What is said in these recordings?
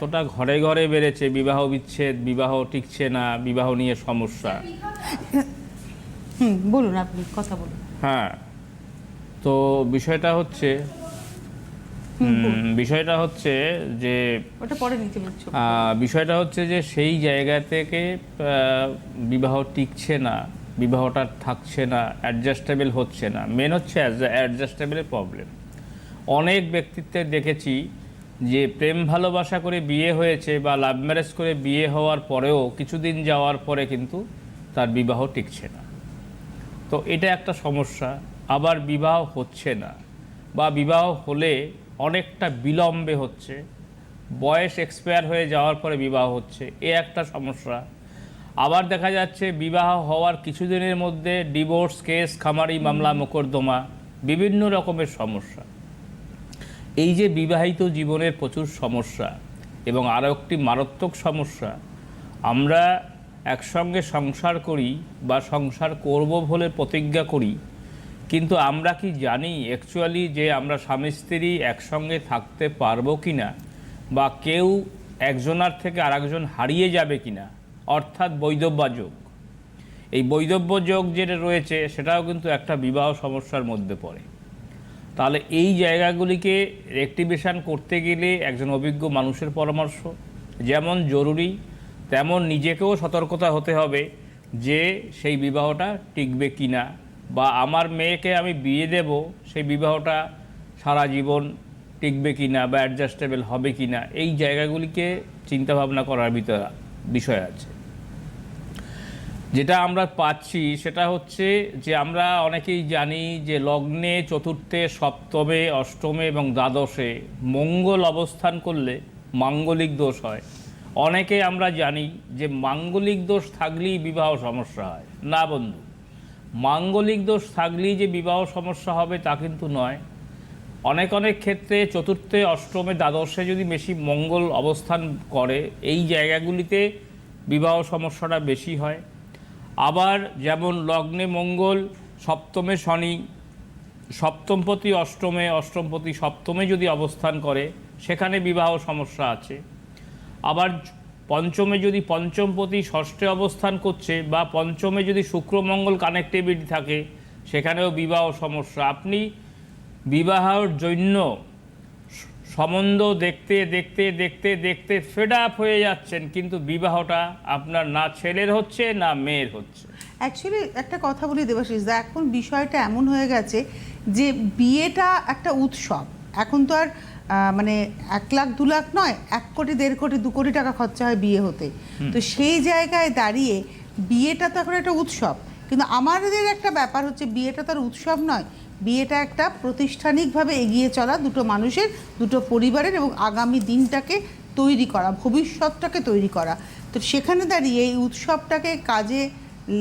কতটা ঘরে ঘরে বেড়েছে বিবাহ বিচ্ছেদ বিবাহ টিকছে না বিবাহ নিয়ে সমস্যা। হুম বলুন আপনি কথা বলুন। হ্যাঁ তো বিষয়টা হচ্ছে বিষয়টা হচ্ছে যে ওটা পরে নিতে বিষয়টা হচ্ছে যে সেই জায়গা থেকে বিবাহ টিকছে না বিবাহটা থাকছে না অ্যাডজাস্টেবল হচ্ছে না। মেন হচ্ছে অ্যাডজাস্টেবলের প্রবলেম অনেক ব্যক্তিত্বের দেখেছি যে প্রেম ভালোবাসা করে বিয়ে হয়েছে বা লাভ ম্যারেজ করে বিয়ে হওয়ার পরেও কিছুদিন যাওয়ার পরে কিন্তু তার বিবাহ টিকছে না। তো এটা একটা সমস্যা। আবার বিবাহ হচ্ছে না বা বিবাহ হলে অনেকটা বিলম্বে হচ্ছে বয়স এক্সপায়ার হয়ে যাওয়ার পরে বিবাহ হচ্ছে এ একটা সমস্যা। আবার দেখা যাচ্ছে বিবাহ হওয়ার কিছুদিনের মধ্যে ডিভোর্স কেস খামারি মামলা মোকদ্দমা বিভিন্ন রকমের সমস্যা। এই যে বিবাহিত জীবনের প্রচুর সমস্যা এবং আরও একটি মারাত্মক সমস্যা, আমরা একসঙ্গে সংসার করি বা সংসার করব বলে প্রতিজ্ঞা করি, কিন্তু আমরা কি জানি অ্যাকচুয়ালি যে আমরা স্বামী স্ত্রী একসঙ্গে থাকতে পারব কি না বা কেউ একজনার থেকে আরেকজন হারিয়ে যাবে কি না অর্থাৎ বৈধব্য যোগ। এই বৈধব্য যোগ যেটা রয়েছে সেটাও কিন্তু একটা বিবাহ সমস্যার মধ্যে পড়ে। তাহলে এই জায়গাগুলিকে রেক্টিভেশন করতে গেলে একজন অভিজ্ঞ মানুষের পরামর্শ যেমন জরুরি, তেমন নিজেকেও সতর্কতা হতে হবে যে সেই বিবাহটা টিকবে কি না বা আমার মেয়েকে আমি বিয়ে দেব, সেই বিবাহটা সারা জীবন টিকবে কি না বা অ্যাডজাস্টেবল হবে কি না এই জায়গাগুলিকে চিন্তাভাবনা করার বিষয় আছে। যেটা আমরা পাচ্ছি সেটা হচ্ছে যে আমরা অনেকেই জানি যে লগ্নে চতুর্থে, সপ্তমে, অষ্টমে এবং দ্বাদশে মঙ্গল অবস্থান করলে মাঙ্গলিক দোষ হয়। অনেকে আমরা জানি যে মাঙ্গলিক দোষ থাকলেই বিবাহ সমস্যা হয়। না বন্ধু, মাঙ্গলিক দোষ থাকলেই যে বিবাহ সমস্যা হবে তা কিন্তু নয়। অনেক অনেক ক্ষেত্রে চতুর্থে, অষ্টমে, দ্বাদশে যদি বেশি মঙ্গল অবস্থান করে, এই জায়গাগুলিতে বিবাহ সমস্যাটা বেশি হয়। আবার যেমন লগ্নে মঙ্গল, সপ্তমে শনি, সপ্তমপতি অষ্টমে, অষ্টমপতি সপ্তমে যদি অবস্থান করে, সেখানে বিবাহ সমস্যা আছে। আবার পঞ্চমে যদি পঞ্চমপতি ষষ্ঠে অবস্থান করছে বা পঞ্চমে যদি শুক্রমঙ্গল কানেক্টিভিটি থাকে, সেখানেও বিবাহ সমস্যা। আপনি বিবাহর জন্য সম্বন্ধ দেখতে দেখতে দেখতে দেখতে ফেড আপ হয়ে যাচ্ছেন কিন্তু বিবাহটা আপনার না ছেলের হচ্ছে না মেয়ের হচ্ছে। অ্যাকচুয়ালি একটা কথা বলি দেবাশিস দা এখন বিষয়টা এমন হয়ে গেছে যে বিয়েটা একটা উৎসব। এখন তো আর মানে এক লাখ দু লাখ নয় এক কোটি দেড় কোটি দু কোটি টাকা খরচা হয় বিয়ে হতে। তো সেই জায়গায় দাঁড়িয়ে বিয়েটা তো এখন একটা উৎসব। কিন্তু আমাদের একটা ব্যাপার হচ্ছে বিয়েটা তো আর উৎসব নয় বিয়েটা একটা প্রতিষ্ঠানিকভাবে এগিয়ে চলা দুটো মানুষের, দুটো পরিবারের এবং আগামী দিনটাকে তৈরি করা, ভবিষ্যৎটাকে তৈরি করা। তো সেখানে দাঁড়িয়ে এই উৎসবটাকে কাজে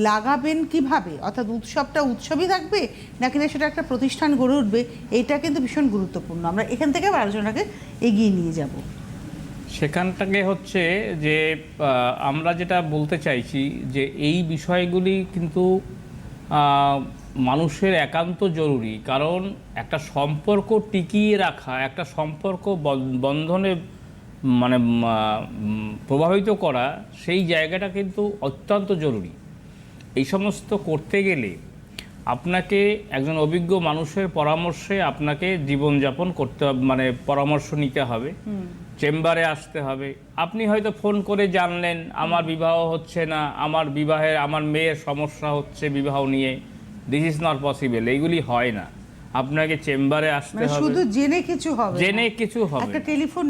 লাগাবেন কীভাবে? অর্থাৎ উৎসবটা উৎসবই থাকবে নাকি না সেটা একটা প্রতিষ্ঠান গড়ে উঠবে? এটা কিন্তু ভীষণ গুরুত্বপূর্ণ। আমরা এখান থেকে আলোচনাকে এগিয়ে নিয়ে যাব। সেখানটাকে হচ্ছে যে আমরা যেটা বলতে চাইছি যে, এই বিষয়গুলি কিন্তু মানুষের একান্ত জরুরি কারণ একটা সম্পর্ক টিকিয়ে রাখা একটা সম্পর্ক বন- বন্ধনে মানে প্রভাবিত করা সেই জায়গাটা কিন্তু অত্যন্ত জরুরি। এই সমস্ত করতে গেলে আপনাকে একজন অভিজ্ঞ মানুষের পরামর্শে আপনাকে জীবনযাপন করতে হবে মানে পরামর্শ নিতে হবে। চেম্বারে আসতে হবে। আপনি হয়তো ফোন করে জানলেন আমার বিবাহ হচ্ছে না আমার বিবাহের আমার মেয়ের সমস্যা হচ্ছে বিবাহ নিয়ে। দিস ইজ নট পসিবল এইগুলি হয় না। আপনাকে চেম্বারে আসতে মানে হবে। শুধু জেনে কিছু হবে জেনে কিছু হবে। একটা টেলিফোন